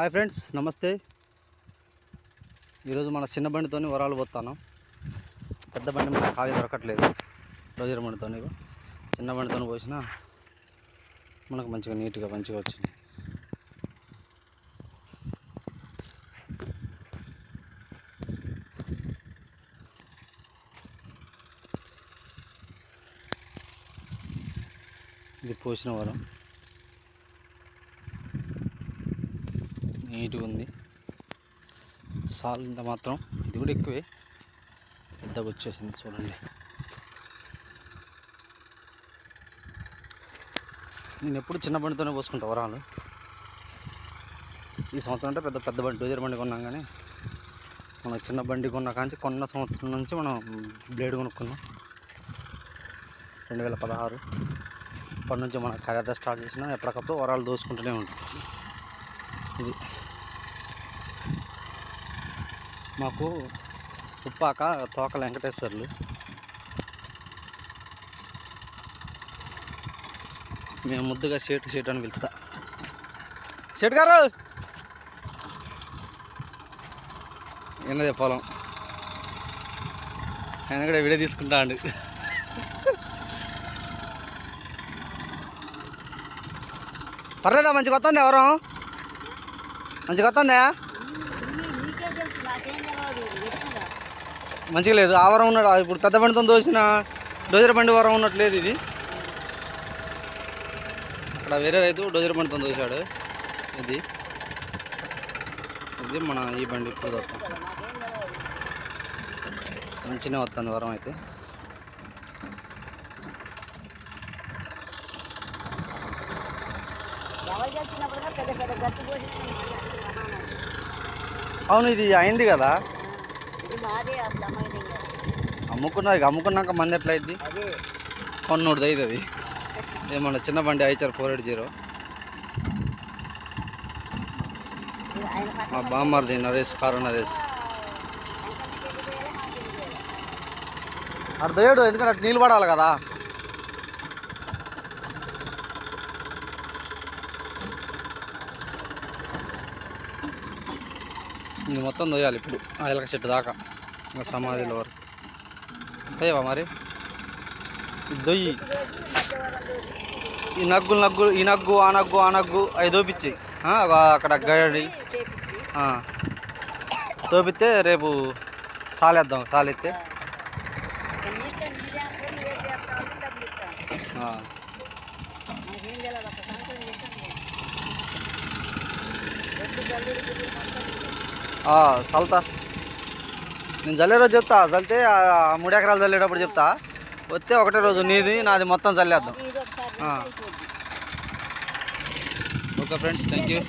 Hi friends నమస్తే. ఈరోజు మన చిన్న బండితోని వరాలు పోతాను పెద్ద బండి మనకు ఖాళీ దొరకట్లేదు. రోజు బండితో చిన్న బండితో పోసిన మనకు మంచిగా నీట్గా మంచిగా వచ్చింది. ఇది పోసిన వరం. నీట్గా ఉంది. సాల్ ఇంత మాత్రం ఇది కూడా ఎక్కువే. పెద్దగా వచ్చేసింది చూడండి. నేను ఎప్పుడు చిన్న బండితోనే పోసుకుంటా వరాలు. ఈ సంవత్సరం అంటే పెద్ద పెద్ద బండి డోజర్ బండి కొన్నాం కానీ మనం చిన్న బండి కొన్న కాంచి కొన్న సంవత్సరం నుంచి మనం బ్లేడ్ కొనుక్కున్నాం. రెండు వేల పదహారు. అప్పటి నుంచి మన కార్యార్థ స్టార్ట్ చేసినా. ఎప్పటికప్పుడు వరాలు దోసుకుంటూనే ఉంటాం. ఇది. మాకు ఉప్పాక తోకల వెంకటేశ్వర్లు. మేము ముద్దుగా షేటు షేటు అని పిలుస్తా షేటు గారు! ఎన్నదే పొలం? ఆయన కూడా విడే తీసుకుంటా అండి పర్లేదా? మంచిగా వస్తుంది ఎవరు? మంచిగా వస్తుందా? మంచిగా లేదు. ఆ వరం ఉన్నాడు? ఇప్పుడు పెద్ద బండితో దోసిన డోజర్ బండి వరం ఉన్నట్లేదు ఇది. అక్కడ వేరే రైతు డోజర్ బండితో దోశాడు. ఇది. ఇది మన ఈ బండి ఇప్పుడు వస్తాం మంచిగా వస్తుంది వరం అయితే ఎవరు చచ్చినప్పుడు పెద్ద పెద్ద గట్టి పోసి అవును ఇది అయింది కదా? ఇది మాదే అసలు అమ్మాయి అమ్ముకున్నా ఇక అమ్ముకున్నాక మంది ఎట్లా అయింది అదే. కొన్నూడిది అయింది అది. ఏమన్నా చిన్న బండి ఐచారు ఫోర్ ఎయిట్ జీరో? మా బామ్మర్ది నరేష్ కారు నరేష్. అటు దోయడు ఎందుకంటే అటు నీళ్ళు పడాలి కదా? ఇది మొత్తం దొయ్యాలి ఇప్పుడు. ఆ ఎలక చెట్టు దాకా. ఇంకా సమాధిలో వరకు. దొయ్యవా మరి? దొయ్యి ఈ నగ్గులు నగ్గులు ఈ నగ్గు ఆ నగ్గు ఆ నగ్గు అవి దోపించి అక్కడ గడి. దోపితే రేపు సాలేద్దాం సాలెత్తే. నీ చల్తా. నేను చల్లే రోజు చెప్తా చల్లితే మూడు ఎకరాలు చల్లేటప్పుడు చెప్తా. వస్తే ఒకటే రోజు నీది నాది మొత్తం చల్లేద్దాం. Okay friends thank you